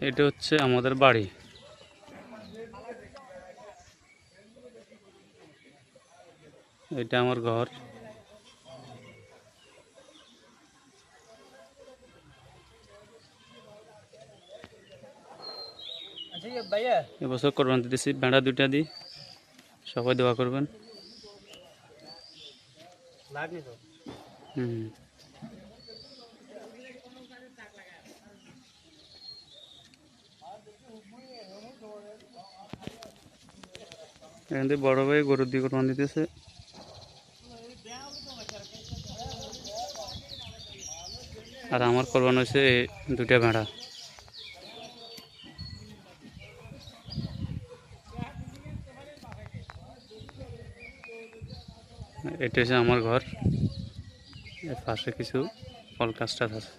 এটা হচ্ছে আমাদের বাড়ি। এটা আমার ঘর। এবছর করবেন দিতেছি ভেড়া দুইটা দিই। সবাই দোয়া করবেন। হুম। এখান থেকে বড় ভাই গরুর দিকে কোরবানি দিতেছে। আর আমার কোরবান হয়েছে দুইটা ভেড়া। এটা হচ্ছে আমার ঘর। এর পাশে কিছু ফল গাছ আছে।